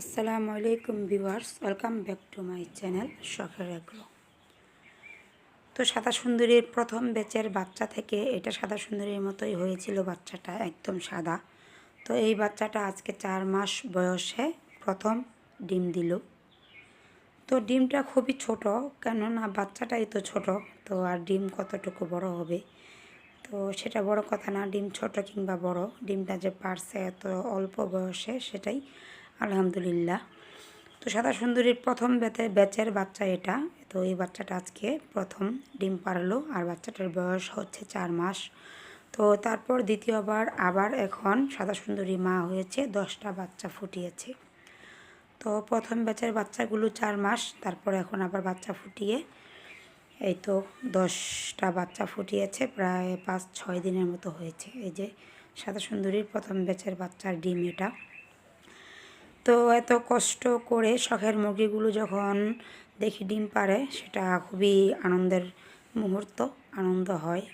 আসসালামু আলাইকুম viewers, welcome back to my channel শখের এগ্রো। তো সাদা সুন্দরীর প্রথম ব্যাচের বাচ্চা থেকে এটা সাদা সুন্দরীর মতোই হয়েছিল বাচ্চাটা, একদম সাদা। তো এই বাচ্চাটা আজকে চার মাস বয়সে প্রথম ডিম দিল। তো ডিমটা খুবই ছোট, কেননা বাচ্চাটাই তো ছোট, তো আর ডিম কতটুকু বড় হবে? তো সেটা বড় কথা না, ডিম ছোট কিংবা বড়, ডিমটা যে পারছে এত অল্প বয়সে সেটাই আলহামদুলিল্লাহ। তো সাদা সুন্দরীর প্রথম বেতে, ব্যাচের বাচ্চা এটা। তো এই বাচ্চাটা আজকে প্রথম ডিম পারল আর বাচ্চাটার বয়স হচ্ছে চার মাস। তো তারপর দ্বিতীয়বার আবার এখন সাদা সুন্দরী মা হয়েছে, দশটা বাচ্চা ফুটিয়েছে। তো প্রথম ব্যাচের বাচ্চাগুলো চার মাস, তারপর এখন আবার বাচ্চা ফুটিয়ে এই তো দশটা বাচ্চা ফুটিয়েছে, প্রায় পাঁচ ছয় দিনের মতো হয়েছে। এই যে সাদা সুন্দরীর প্রথম ব্যাচের বাচ্চার ডিম এটা। তো এত কষ্ট করে শখের মুরগিগুলো যখন দেখি ডিম পারে সেটা খুবই আনন্দের মুহূর্ত, আনন্দ হয়।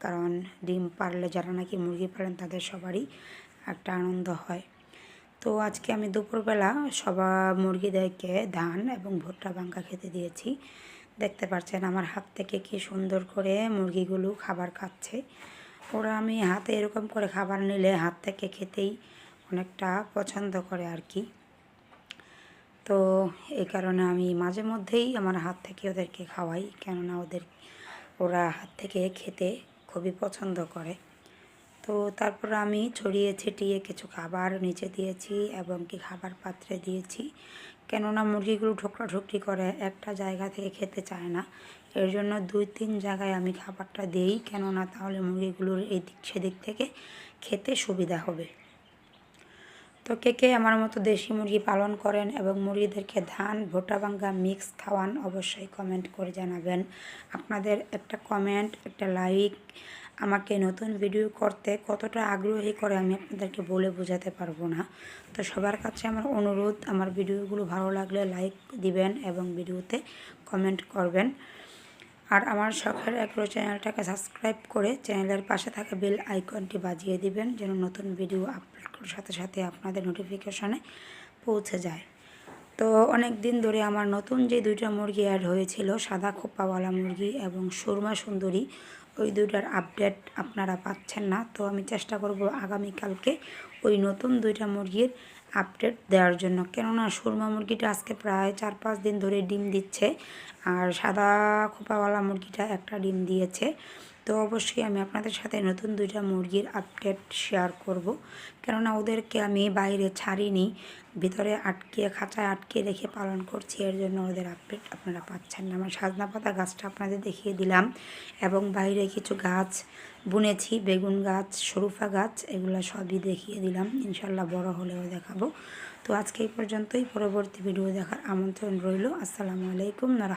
কারণ ডিম পারলে যারা নাকি মুরগি পারেন তাদের সবারই একটা আনন্দ হয়। তো আজকে আমি দুপুরবেলা সবা মুরগিদেরকে ধান এবং ভুট্টা বাঙ্কা খেতে দিয়েছি। দেখতে পাচ্ছেন আমার হাত থেকে কি সুন্দর করে মুরগিগুলো খাবার খাচ্ছে। ওরা আমি হাতে এরকম করে খাবার নিলে হাত থেকে খেতেই অনেকটা পছন্দ করে আর কি। তো এই কারণে আমি মাঝে মধ্যেই আমার হাত থেকে ওদেরকে খাওয়াই, কেননা ওদের, ওরা হাত থেকে খেতে খুবই পছন্দ করে। তো তারপর আমি ছড়িয়ে ছিটিয়ে কিছু খাবার নিচে দিয়েছি এবং কি খাবার পাত্রে দিয়েছি। কেননা মুরগিগুলো ঠোকরা ঠুকরি করে, একটা জায়গা থেকে খেতে চায় না। এর জন্য দুই তিন জায়গায় আমি খাবারটা দিই, কেননা তাহলে মুরগিগুলোর এই দিক সেদিক থেকে খেতে সুবিধা হবে। তো কে কে আমার মতো দেশি মুরগি পালন করেন এবং মুরগিদেরকে ধান ভোটা ভাঙ্গা, মিক্স খাওয়ান অবশ্যই কমেন্ট করে জানাবেন। আপনাদের একটা কমেন্ট একটা লাইক আমাকে নতুন ভিডিও করতে কতটা আগ্রহী করে আমি আপনাদেরকে বলে বোঝাতে পারব না। তো সবার কাছে আমার অনুরোধ, আমার ভিডিওগুলো ভালো লাগলে লাইক দিবেন এবং ভিডিওতে কমেন্ট করবেন। আর আমার শখের এগ্রো চ্যানেলটাকে সাবস্ক্রাইব করে চ্যানেলের পাশে থাকা বেল আইকনটি বাজিয়ে দিবেন যেন নতুন ভিডিও করার সাথে সাথে আপনাদের নোটিফিকেশনে পৌঁছে যায়। তো অনেক দিন ধরে আমার নতুন যে দুইটা মুরগি অ্যাড হয়েছিল, সাদা খোপাওয়ালা মুরগি এবং সুরমা সুন্দরী, ওই দুইটার আপডেট আপনারা পাচ্ছেন না। তো আমি চেষ্টা করব আগামীকালকে ওই নতুন দুইটা মুরগির আপডেট দেওয়ার জন্য। কেননা সুরমা মুরগিটা আজকে প্রায় চার পাঁচ দিন ধরে ডিম দিচ্ছে, আর সাদা খোপাওয়ালা মুরগিটা একটা ডিম দিয়েছে। তো অবশ্যই আমি আপনাদের সাথে নতুন দুইটা মুরগির আপডেট শেয়ার করব। কেননা ওদেরকে আমি বাইরে ছাড়িনি, ভিতরে আটকে, খাঁচায় আটকে রেখে পালন করছি, এর জন্য ওদের আপডেট আপনারা পাচ্ছেন না। আমার সাজনা পাতা গাছটা আপনাদের দেখিয়ে দিলাম এবং বাইরে কিছু গাছ বুনেছি, বেগুন গাছ সরুফা গাছ, এগুলো সবই দেখিয়ে দিলাম। ইনশাল্লাহ বড় হলেও দেখাবো। তো আজকে এই পর্যন্তই, পরবর্তী ভিডিও দেখার আমন্ত্রণ রইল। আসসালামু আলাইকুম